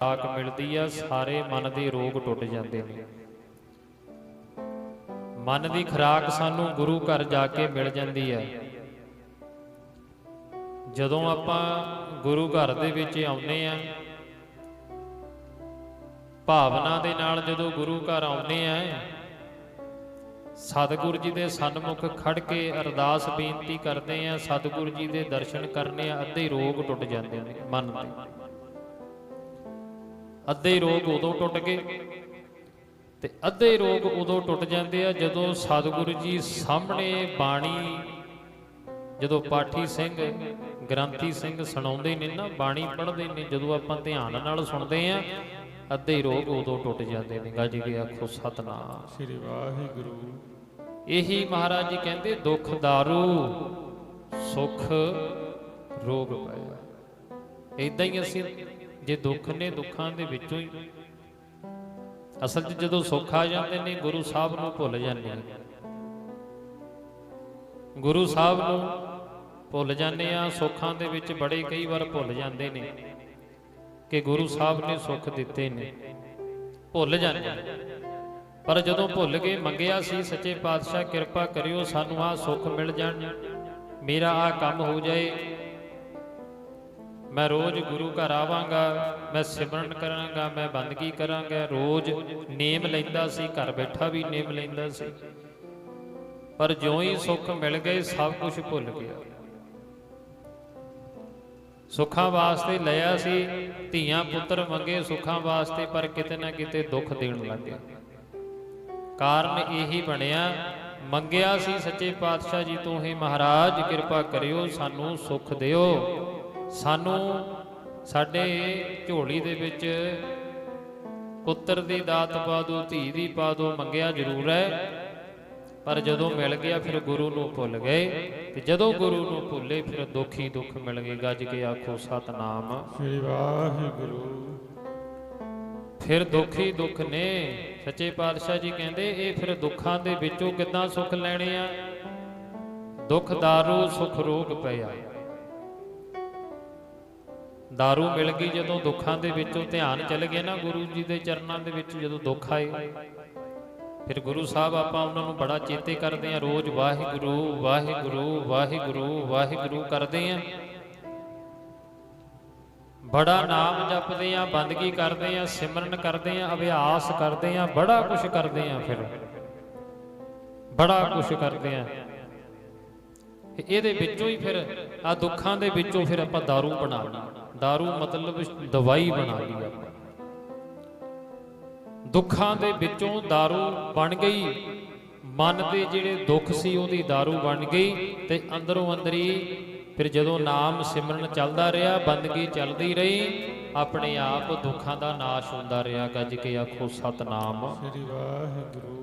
ਖੁਰਾਕ ਮਿਲਦੀ ਆ, ਸਾਰੇ ਮਨ ਦੇ ਰੋਗ ਟੁੱਟ ਜਾਂਦੇ ਨੇ। ਮਨ ਦੀ ਖੁਰਾਕ ਸਾਨੂੰ ਗੁਰੂ ਘਰ ਜਾ ਕੇ ਮਿਲ ਜਾਂਦੀ ਆ। ਜਦੋਂ ਆਪਾਂ ਗੁਰੂ ਘਰ ਦੇ ਵਿੱਚ ਆਉਂਦੇ ਆ, ਭਾਵਨਾ ਦੇ ਨਾਲ ਜਦੋਂ ਗੁਰੂ ਘਰ ਆਉਂਦੇ ਆ, ਸਤਿਗੁਰੂ ਜੀ ਦੇ ਸਨਮੁਖ ਖੜ ਕੇ ਅਰਦਾਸ ਬੇਨਤੀ ਕਰਦੇ ਆ, ਸਤਿਗੁਰੂ ਜੀ ਦੇ ਦਰਸ਼ਨ ਕਰਨੇ ਆ, ਅੱਧੇ ਰੋਗ ਟੁੱਟ ਜਾਂਦੇ ਨੇ ਮਨ ਦੇ। ਅੱਧੇ ਰੋਗ ਉਦੋਂ ਟੁੱਟ ਗਏ। ਤੇ ਅੱਧੇ ਰੋਗ ਉਦੋਂ ਟੁੱਟ ਜਾਂਦੇ ਆ ਜਦੋਂ ਸਤਿਗੁਰੂ ਜੀ ਸਾਹਮਣੇ ਬਾਣੀ ਜਦੋਂ ਪਾਠੀ ਸਿੰਘ ਗ੍ਰੰਥੀ ਸਿੰਘ ਸੁਣਾਉਂਦੇ ਨੇ ਨਾ ਬਾਣੀ ਪੜ੍ਹਦੇ ਨੇ ਜਦੋਂ ਆਪਾਂ ਧਿਆਨ ਨਾਲ ਸੁਣਦੇ ਆ ਅੱਧੇ ਰੋਗ ਉਦੋਂ ਟੁੱਟ ਜਾਂਦੇ ਨੇ। ਗੱਜ ਕੇ ਆਖੋ ਸਤਨਾਮ। ਸ੍ਰੀ ਵਾਹਿਗੁਰੂ। ਇਹੀ ਮਹਾਰਾਜ ਜੀ ਕਹਿੰਦੇ ਦੁੱਖ ਦਾਰੂ ਸੁਖ ਰੋਗ ਪਾਇਆ ਇਦਾਂ ਹੀ ਅਸੀਂ ਜੇ ਦੁੱਖ ਨੇ ਦੁੱਖਾਂ ਦੇ ਵਿੱਚੋਂ ਹੀ। ਅਸਲ 'ਚ ਜਦੋਂ ਸੁੱਖ ਆ ਜਾਂਦੇ ਨੇ, ਗੁਰੂ ਸਾਹਿਬ ਨੂੰ ਭੁੱਲ ਜਾਂਦੇ ਨੇ ਗੁਰੂ ਸਾਹਿਬ ਨੂੰ ਭੁੱਲ ਜਾਂਦੇ ਆ, ਸੁੱਖਾਂ ਦੇ ਵਿੱਚ ਬੜੇ ਕਈ ਵਾਰ ਭੁੱਲ ਜਾਂਦੇ ਨੇ ਕਿ ਗੁਰੂ ਸਾਹਿਬ ਨੇ ਸੁੱਖ ਦਿੱਤੇ ਨੇ। ਭੁੱਲ ਜਾਂਦੇ ਆ। ਪਰ ਜਦੋਂ ਭੁੱਲ ਗਏ ਮੰਗਿਆ ਸੀ, ਸੱਚੇ ਪਾਤਸ਼ਾਹ ਕਿਰਪਾ ਕਰਿਓ, ਸਾਨੂੰ ਆਹ ਸੁੱਖ ਮਿਲ ਜਾਣ। ਮੇਰਾ ਆਹ ਕੰਮ ਹੋ ਜਾਏ ਮੈਂ ਰੋਜ਼ ਗੁਰੂ ਘਰ ਆਵਾਂਗਾ, ਮੈਂ ਸਿਮਰਨ ਕਰਾਂਗਾ, ਮੈਂ ਬੰਦਗੀ ਕਰਾਂਗਾ, ਰੋਜ਼ ਨੇਮ ਲੈਂਦਾ ਸੀ, ਘਰ ਬੈਠਾ ਵੀ ਨੇਮ ਲੈਂਦਾ ਸੀ। ਪਰ ਜਿਉਂ ਹੀ ਸੁੱਖ ਮਿਲ ਗਏ, ਸਭ ਕੁਝ ਭੁੱਲ ਗਿਆ। ਸੁੱਖਾਂ ਵਾਸਤੇ ਲਿਆ ਸੀ, ਧੀਆਂ ਪੁੱਤਰ ਮੰਗੇ ਸੁੱਖਾਂ ਵਾਸਤੇ, ਪਰ ਕਿਤੇ ਨਾ ਕਿਤੇ ਦੁੱਖ ਦੇਣ ਲੱਗਿਆ ਕਾਰਨ ਇਹੀ ਬਣਿਆ, ਮੰਗਿਆ ਸੀ ਸੱਚੇ ਪਾਤਸ਼ਾਹ ਜੀ ਤੋਂ ਹੀ, ਮਹਾਰਾਜ ਕਿਰਪਾ ਕਰਿਓ, ਸਾਨੂੰ ਸੁੱਖ ਦਿਓ। ਸਾਨੂੰ ਸਾਡੇ ਝੋਲੀ ਦੇ ਵਿੱਚ ਪੁੱਤਰ ਦੀ ਦਾਤ ਪਾ ਦਿਓ ਧੀ ਦੀ ਪਾ ਦਿਓ ਮੰਗਿਆ ਜ਼ਰੂਰ ਹੈ। ਪਰ ਜਦੋਂ ਮਿਲ ਗਿਆ ਫਿਰ ਗੁਰੂ ਨੂੰ ਭੁੱਲ ਗਏ। ਤੇ ਜਦੋਂ ਗੁਰੂ ਨੂੰ ਭੁੱਲੇ ਫਿਰ ਦੁੱਖ ਦੁੱਖ ਮਿਲ ਗਏ। ਗੱਜ ਕੇ ਆਖੋ ਸਤਨਾਮ। ਸ੍ਰੀ ਵਾਹਿਗੁਰੂ। ਫਿਰ ਦੁੱਖ ਦੁੱਖ ਨੇ। ਸੱਚੇ ਪਾਤਸ਼ਾਹ ਜੀ ਕਹਿੰਦੇ ਇਹ ਫਿਰ ਦੁੱਖਾਂ ਦੇ ਵਿੱਚੋਂ ਕਿੱਦਾਂ ਸੁੱਖ ਲੈਣੇ ਆ? ਦੁੱਖ ਦਾਰੂ ਸੁਖ ਰੋਗ ਪਿਆ। ਦਾਰੂ ਮਿਲ ਗਈ ਜਦੋਂ ਦੁੱਖਾਂ ਦੇ ਵਿੱਚੋਂ ਧਿਆਨ ਚਲ ਗਿਆ ਨਾ ਗੁਰੂ ਜੀ ਦੇ ਚਰਨਾਂ ਦੇ ਵਿੱਚ ਜਦੋਂ ਦੁੱਖ ਆਏ ਫਿਰ ਗੁਰੂ ਸਾਹਿਬ ਆਪਾਂ ਉਹਨਾਂ ਨੂੰ ਬੜਾ ਚੇਤੇ ਕਰਦੇ ਆ ਰੋਜ਼ ਵਾਹਿਗੁਰੂ ਵਾਹਿਗੁਰੂ ਵਾਹਿਗੁਰੂ ਵਾਹਿਗੁਰੂ ਕਰਦੇ ਆ ਬੜਾ ਨਾਮ ਜਪਦੇ ਆ ਬੰਦਗੀ ਕਰਦੇ ਆ ਸਿਮਰਨ ਕਰਦੇ ਆ ਅਭਿਆਸ ਕਰਦੇ ਆ ਬੜਾ ਕੁਝ ਕਰਦੇ ਆ ਫਿਰ ਬੜਾ ਕੁਝ ਕਰਦੇ ਆ ਇਹਦੇ ਵਿੱਚੋਂ ਹੀ ਫਿਰ ਆ ਦੁੱਖਾਂ ਦੇ ਵਿੱਚੋਂ ਫਿਰ ਆਪਾਂ दारू ਬਣਾ दारू ਮਤਲਬ ਦਵਾਈ ਬਣਾ ਲਈ ਆਪਾਂ ਦੁੱਖਾਂ ਦੇ ਵਿੱਚੋਂ दारू ਬਣ ਗਈ ਮਨ ਦੇ ਜਿਹੜੇ ਦੁੱਖ ਸੀ ਉਹਦੀ दारू ਬਣ ਗਈ ਤੇ ਅੰਦਰੋਂ ਅੰਦਰੀ ਫਿਰ ਜਦੋਂ ਨਾਮ ਸਿਮਰਨ ਚੱਲਦਾ ਰਿਹਾ ਬੰਦਗੀ ਚੱਲਦੀ ਰਹੀ ਆਪਣੇ ਆਪ ਦੁੱਖਾਂ ਦਾ ਨਾਸ਼ ਹੁੰਦਾ ਰਿਹਾ ਗੱਜ ਕੇ ਆਖੋ ਸਤਨਾਮ ਸ੍ਰੀ ਵਾਹਿਗੁਰੂ